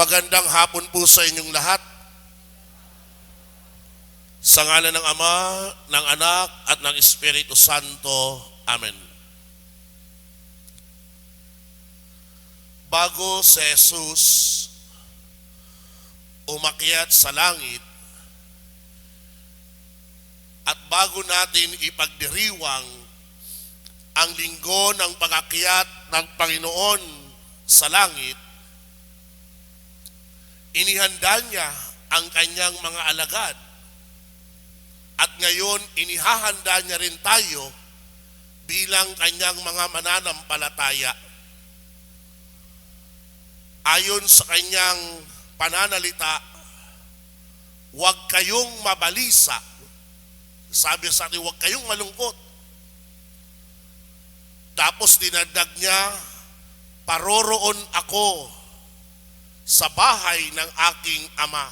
Magandang hapon po sa inyong lahat. Sa ngalan ng Ama, ng Anak, at ng Espiritu Santo. Amen. Bago si Jesus umakyat sa langit, at bago natin ipagdiriwang ang linggo ng pag-akyat ng Panginoon sa langit, inihanda niya ang kanyang mga alagad. At ngayon, inihahanda niya rin tayo bilang kanyang mga mananampalataya. Ayon sa kanyang pananalita, huwag kayong mabalisa. Sabi sa atin, huwag kayong malungkot. Tapos dinagdag niya, paroroon ako sa bahay ng aking ama.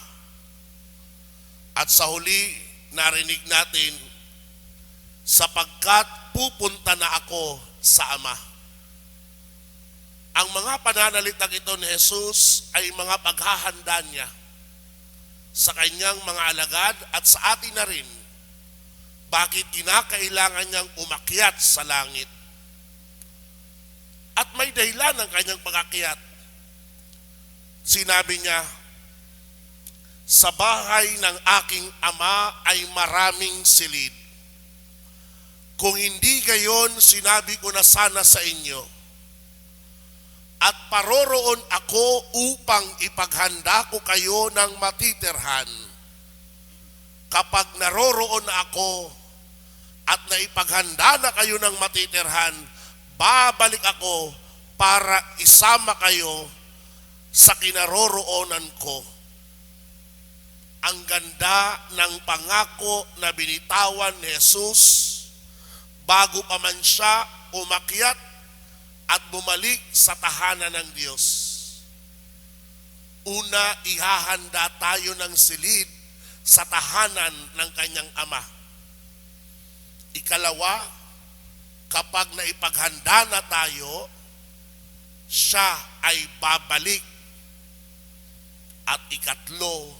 At sa huli, narinig natin, sapagkat pupunta na ako sa ama. Ang mga pananalitang ito ni Jesus ay mga paghahanda niya sa kanyang mga alagad at sa atin na rin bakit kinakailangan niyang umakyat sa langit. At may dahilan ng kanyang pag-akyat. Sinabi niya, sa bahay ng aking ama ay maraming silid. Kung hindi gayon, sinabi ko na sana sa inyo. At paroroon ako upang ipaghanda ko kayo ng matitirhan. Kapag naroroon na ako at naipaghanda na kayo ng matitirhan, babalik ako para isama kayo sa kinaroroonan ko ang ganda ng pangako na binitawan ni Jesus bago pa man siya umakyat at bumalik sa tahanan ng Diyos. Una, ihahanda tayo ng silid sa tahanan ng kanyang ama. Ikalawa, kapag naipaghanda na tayo, siya ay babalik. At ikatlo,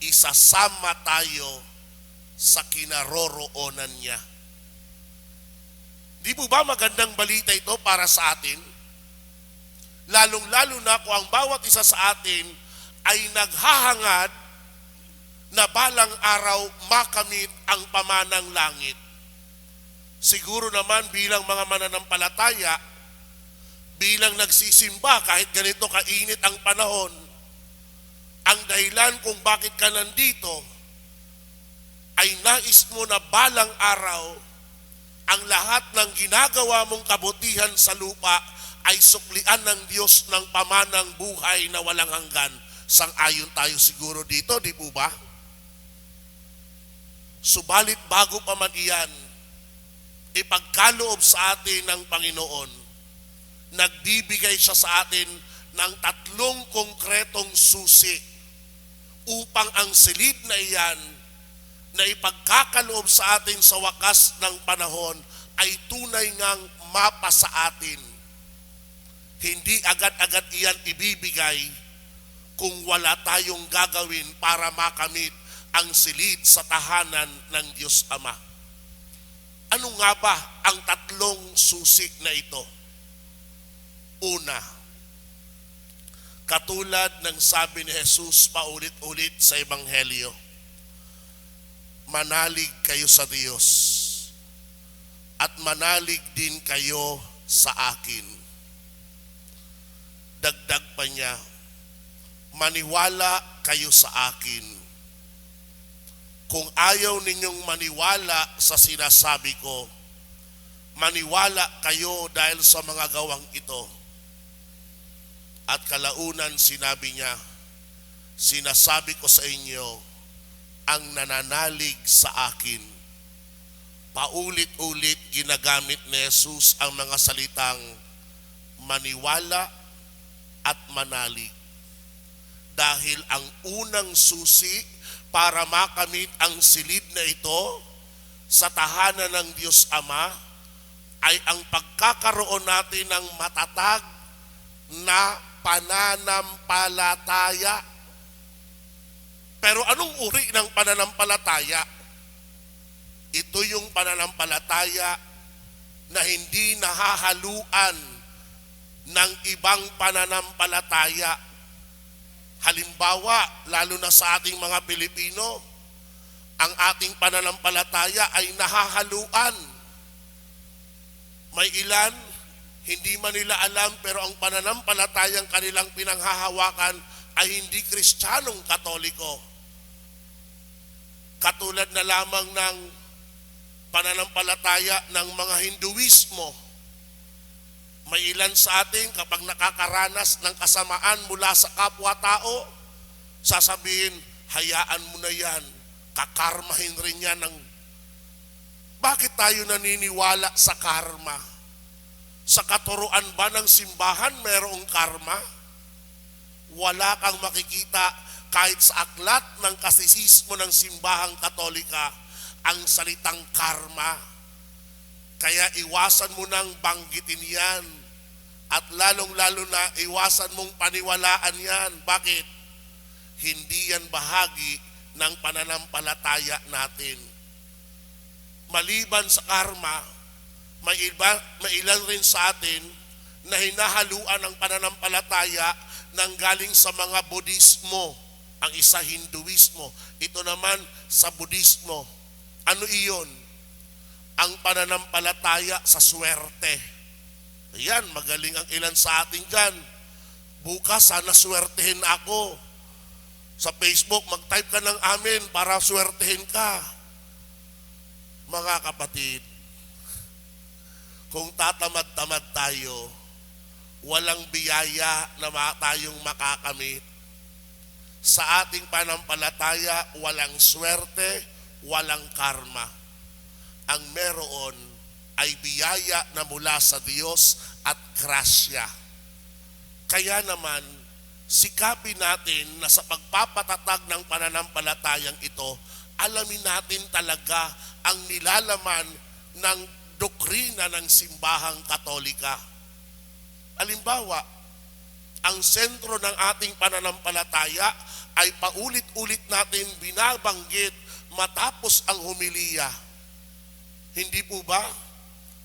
isasama tayo sa kinaroroonan niya. Di po ba magandang balita ito para sa atin? Lalong-lalo na kung ang bawat isa sa atin ay naghahangad na balang araw makamit ang pamanang langit. Siguro naman bilang mga mananampalataya, bilang nagsisimba kahit ganito kainit ang panahon, ang dahilan kung bakit ka nandito ay nais mo na balang araw ang lahat ng ginagawa mong kabutihan sa lupa ay suklian ng Diyos ng pamanang buhay na walang hanggan. Sang-ayon tayo siguro dito, di po ba? Subalit bago pa man iyan, ipagkaloob sa atin ng Panginoon, nagbibigay siya sa atin ng tatlong konkretong susi upang ang silid na iyan na ipagkakaloob sa atin sa wakas ng panahon ay tunay ngang mapa sa atin. Hindi agad-agad iyan ibibigay kung wala tayong gagawin para makamit ang silid sa tahanan ng Diyos Ama. Ano nga ba ang tatlong susi na ito? Una, katulad ng sabi ni Jesus paulit-ulit sa Ebanghelyo, manalig kayo sa Diyos at manalig din kayo sa akin. Dagdag pa niya, maniwala kayo sa akin. Kung ayaw ninyong maniwala sa sinasabi ko, maniwala kayo dahil sa mga gawang ito. At kalaunan sinabi niya, sinasabi ko sa inyo, ang nananalig sa akin. Paulit-ulit ginagamit ni Jesus ang mga salitang maniwala at manalig. Dahil ang unang susi para makamit ang silid na ito sa tahanan ng Diyos Ama ay ang pagkakaroon natin ng matatag na pananampalataya. Pero anong uri ng pananampalataya? Ito yung pananampalataya na hindi nahahaluan ng ibang pananampalataya. Halimbawa, lalo na sa ating mga Pilipino, ang ating pananampalataya ay nahahaluan. May ilan, hindi man nila alam pero ang pananampalatayang kanilang pinanghahawakan ay hindi kristyanong katoliko. Katulad na lamang ng pananampalataya ng mga Hinduismo. May ilan sa atin kapag nakakaranas ng kasamaan mula sa kapwa-tao, sasabihin, hayaan mo na yan, kakarmahin rin yan ng... Bakit tayo naniniwala sa karma? Sa katuruan ba ng simbahan merong karma? Wala kang makikita kahit sa aklat ng kasisismo ng simbahang katolika ang salitang karma. Kaya iwasan mo nang banggitin yan. At lalong-lalo na iwasan mong paniwalaan yan. Bakit? Hindi yan bahagi ng pananampalataya natin. Maliban sa karma, may, iba, may ilan rin sa atin na hinahaluan ng pananampalataya ng galing sa mga Budismo, ang isa Hinduismo. Ito naman sa Budismo. Ano iyon? Ang pananampalataya sa swerte. Ayan, magaling ang ilan sa atin dyan. Bukas, sana swertehin ako. Sa Facebook, mag-type ka ng amin para swertehin ka. Mga kapatid, kung tatamad-tamad tayo, walang biyaya na tayong makakamit. Sa ating panampalataya, walang swerte, walang karma. Ang meron ay biyaya na mula sa Diyos at grasya. Kaya naman, sikapin natin na sa pagpapatatag ng pananampalatayang ito, alamin natin talaga ang nilalaman ng doktrina ng simbahang katolika. Halimbawa, ang sentro ng ating pananampalataya ay paulit-ulit natin binabanggit matapos ang humiliya. Hindi po ba?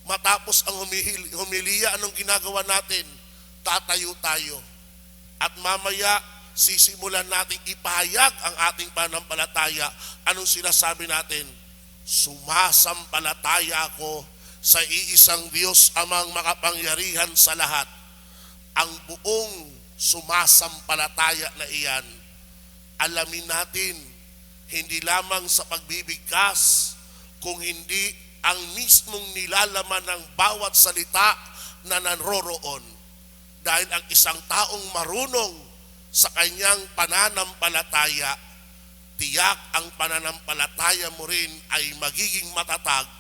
Matapos ang humihil- humiliya, anong ginagawa natin? Tatayo tayo. At mamaya, sisimulan natin ipahayag ang ating pananampalataya. Anong sinasabi natin? Sumasampalataya ako sa iisang Diyos amang makapangyarihan sa lahat. Ang buong sumasampalataya na iyan, alamin natin, hindi lamang sa pagbibigkas, kung hindi ang mismong nilalaman ng bawat salita na nanroroon. Dahil ang isang taong marunong sa kanyang pananampalataya, tiyak ang pananampalataya mo rin ay magiging matatag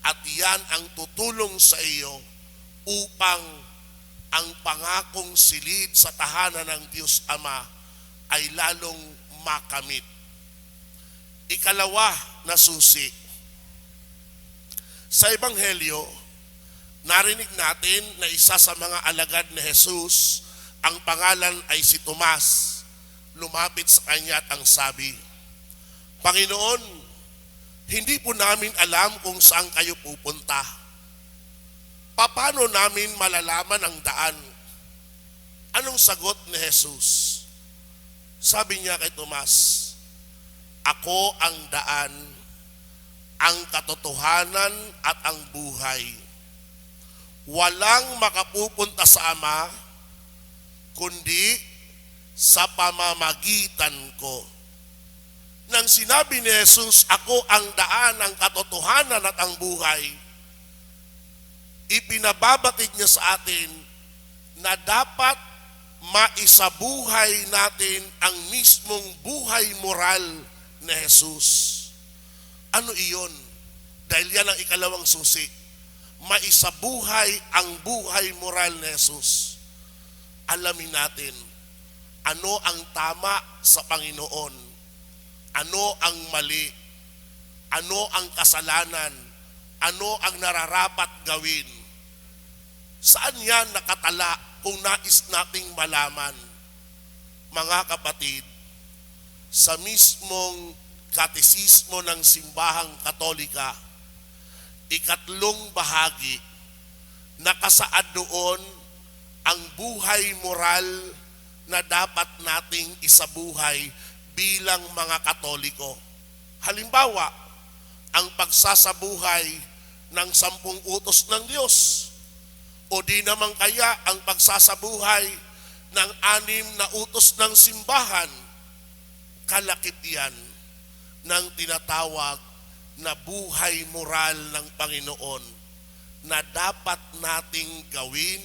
at yan ang tutulong sa iyo upang ang pangakong silid sa tahanan ng Diyos Ama ay lalong makamit. Ikalawa na susi. Sa Ebanghelyo, narinig natin na isa sa mga alagad ni Jesus, ang pangalan ay si Tomas. Lumapit sa kanya at ang sabi, Panginoon, hindi po namin alam kung saan kayo pupunta. Paano namin malalaman ang daan? Anong sagot ni Jesus? Sabi niya kay Tomas, Ako ang daan, ang katotohanan at ang buhay. Walang makapupunta sa Ama, kundi sa pamamagitan ko. Nang sinabi ni Jesus, ako ang daan, ang katotohanan at ang buhay, ipinababatid niya sa atin na dapat maisabuhay natin ang mismong buhay moral ni Jesus. Ano iyon? Dahil yan ang ikalawang susi. Maisabuhay ang buhay moral ni Jesus. Alamin natin, ano ang tama sa Panginoon? Ano ang mali? Ano ang kasalanan? Ano ang nararapat gawin? Saan yan nakatala kung nais nating malaman, mga kapatid, sa mismong katesismo ng simbahang katolika, ikatlong bahagi, nakasaad doon ang buhay moral na dapat nating isabuhay bilang mga katoliko. Halimbawa, ang pagsasabuhay ng sampung utos ng Diyos. O di naman kaya ang pagsasabuhay ng anim na utos ng simbahan, kalakip yan ng tinatawag na buhay moral ng Panginoon na dapat nating gawin,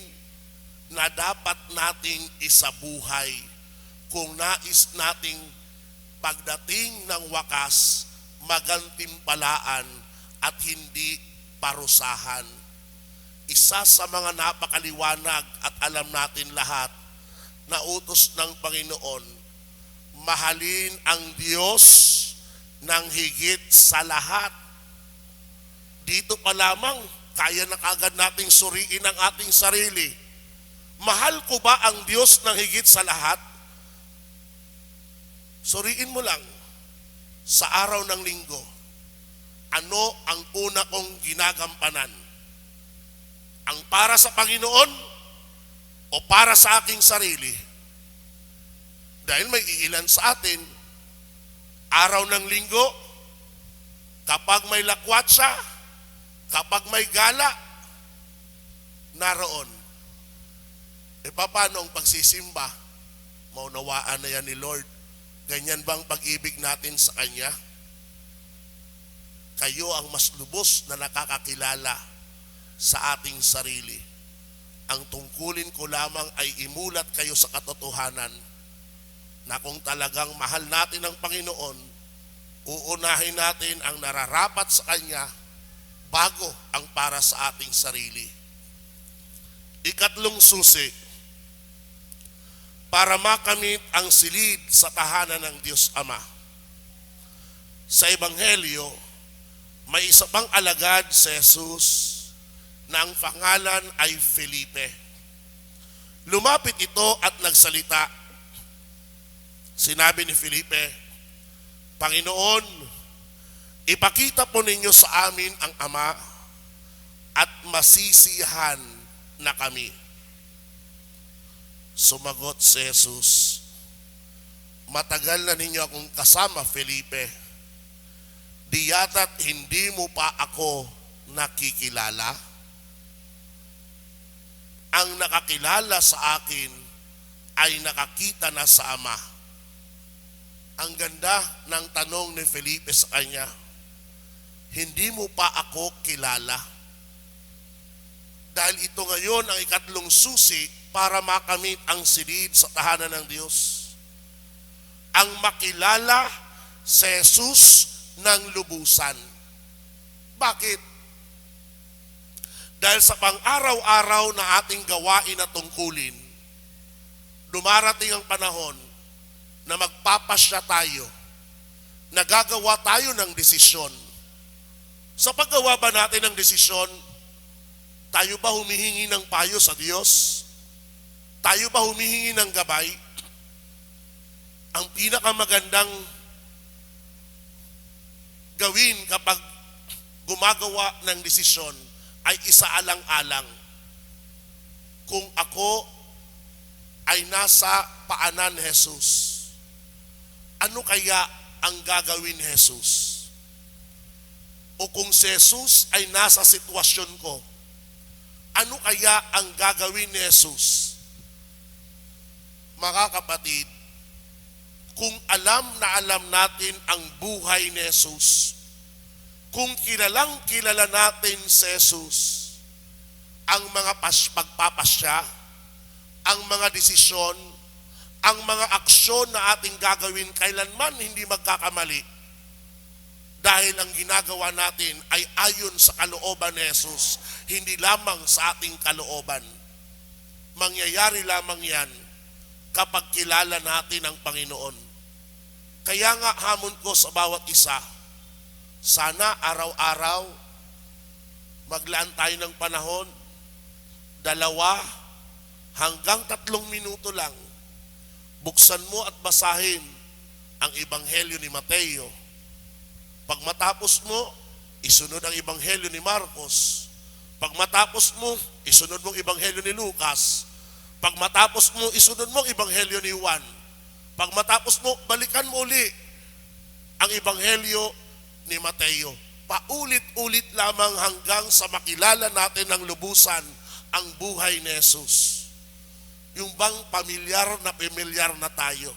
na dapat nating isabuhay. Kung nais nating pagdating ng wakas, magantimpalaan at hindi parusahan. Isa sa mga napakaliwanag at alam natin lahat na utos ng Panginoon, mahalin ang Diyos ng higit sa lahat. Dito pa lamang, kaya na kagad nating suriin ang ating sarili. Mahal ko ba ang Diyos ng higit sa lahat? Suriin mo lang sa araw ng linggo, ano ang una kong ginagampanan? Ang para sa Panginoon o para sa aking sarili? Dahil may iilan sa atin, araw ng linggo, kapag may lakwatsa, kapag may gala, naroon. E paano ang pagsisimba? Maunawaan na yan ni Lord. Ganyan bang pag-ibig natin sa Kanya? Kayo ang mas lubos na nakakakilala sa ating sarili. Ang tungkulin ko lamang ay imulat kayo sa katotohanan na kung talagang mahal natin ang Panginoon, uunahin natin ang nararapat sa Kanya bago ang para sa ating sarili. Ikatlong susi, para makamit ang silid sa tahanan ng Diyos Ama. Sa Ebanghelyo, may isa pang alagad si Jesus na ang pangalan ay Felipe. Lumapit ito at nagsalita. Sinabi ni Felipe, Panginoon, ipakita po ninyo sa amin ang Ama at masisiyahan na kami. Sumagot si Jesus, Matagal na ninyo akong kasama, Felipe. Di yata't hindi mo pa ako nakikilala? Ang nakakilala sa akin ay nakakita na sa Ama. Ang ganda ng tanong ni Felipe sa kanya, hindi mo pa ako kilala. Dahil ito ngayon ang ikatlong susi para makamit ang silid sa tahanan ng Diyos. Ang makilala si Jesus ng lubusan. Bakit? Dahil sa pang-araw-araw na ating gawain at tungkulin, dumarating ang panahon na magpapasya tayo, nagagawa tayo ng desisyon. Sa paggawa ba natin ng desisyon, tayo ba humihingi ng payo sa Diyos? Tayo ba humihingi ng gabay? Ang pinakamagandang gawin kapag gumagawa ng desisyon ay isaalang-alang. Kung ako ay nasa paanan ni Jesus, ano kaya ang gagawin ni Jesus? O kung si Jesus ay nasa sitwasyon ko, ano kaya ang gagawin ni Jesus? Mga kapatid, kung alam na alam natin ang buhay ni Jesus, kung kilalang kilala natin si Jesus, ang mga pas pagpapasya, ang mga desisyon, ang mga aksyon na ating gagawin kailanman hindi magkakamali. Dahil ang ginagawa natin ay ayon sa kalooban ni Jesus, hindi lamang sa ating kalooban. Mangyayari lamang yan kapag kilala natin ang Panginoon. Kaya nga hamon ko sa bawat isa, sana araw-araw maglaan tayo ng panahon, dalawa hanggang tatlong minuto lang, buksan mo at basahin ang Ebanghelyo ni Mateo. Pag matapos mo, isunod ang Ebanghelyo ni Marcos. Pag matapos mo, isunod mong Ebanghelyo ni Lucas. Pag matapos mo, isunod mong Ebanghelyo ni Juan. Pag matapos mo, balikan mo uli ang Ebanghelyo ni Mateo. Paulit-ulit lamang hanggang sa makilala natin ng lubusan ang buhay ni Jesus. Yung bang pamilyar na pamilyar na tayo.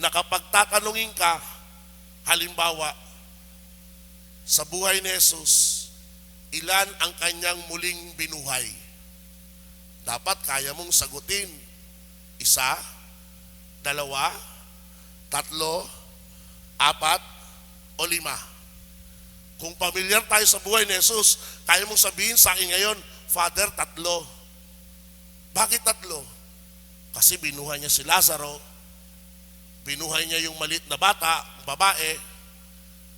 Na kapag tatanungin ka, halimbawa, sa buhay ni Jesus, ilan ang kanyang muling binuhay? Dapat kaya mong sagutin. Isa, dalawa, tatlo, apat, o lima. Kung pamilyar tayo sa buhay ni Jesus, kaya mong sabihin sa akin ngayon, Father, tatlo. Bakit tatlo? Kasi binuhay niya si Lazaro, binuhay niya yung malit na bata, babae,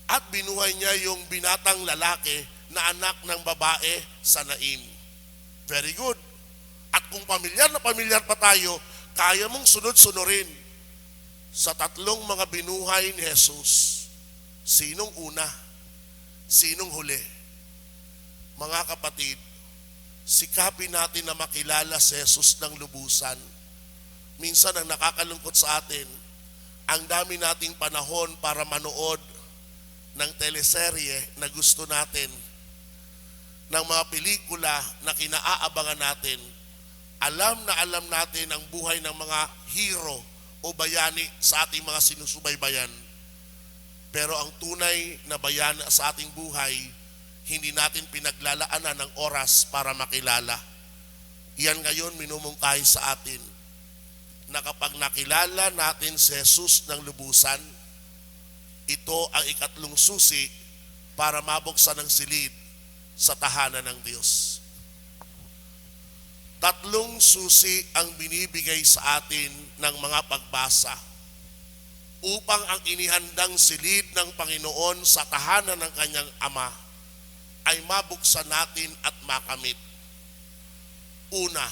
at binuhay niya yung binatang lalaki na anak ng babae sa Nain. Very good. At kung pamilyar na pamilyar pa tayo, kaya mong sunod-sunurin sa tatlong mga binuhay ni Jesus. Sinong una? Sinong huli? Mga kapatid, sikapin natin na makilala si Jesus ng lubusan. Minsan ang nakakalungkot sa atin, ang dami nating panahon para manood ng teleserye na gusto natin, ng mga pelikula na kinaaabangan natin, alam na alam natin ang buhay ng mga hero o bayani sa ating mga sinusubaybayan. Pero ang tunay na bayani sa ating buhay, hindi natin pinaglalaanan ng oras para makilala. Yan ngayon minumungkahi sa atin na kapag nakilala natin si Jesus ng lubusan, ito ang ikatlong susi para mabuksan ng silid sa tahanan ng Diyos. Tatlong susi ang binibigay sa atin ng mga pagbasa upang ang inihandang silid ng Panginoon sa tahanan ng kanyang Ama ay mabuksan natin at makamit. Una,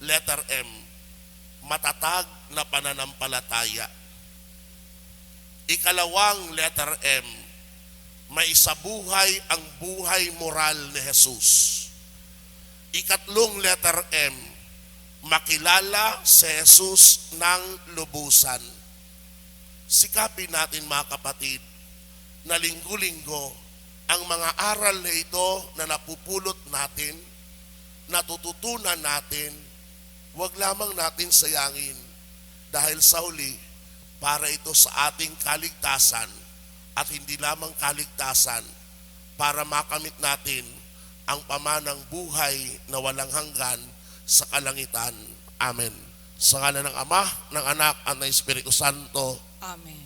letter M, matatag na pananampalataya. Ikalawang letter M, may isabuhay ang buhay moral ni Jesus. Ikatlong letter M, makilala si Jesus ng lubusan. Sikapin natin mga kapatid na linggo-linggo ang mga aral na ito na napupulot natin, natututunan natin, wag lamang natin sayangin dahil sa huli, para ito sa ating kaligtasan at hindi lamang kaligtasan para makamit natin ang pamanang buhay na walang hanggan sa kalangitan. Amen. Sa ngala ng Ama, ng Anak, at ng Espiritu Santo. Amen.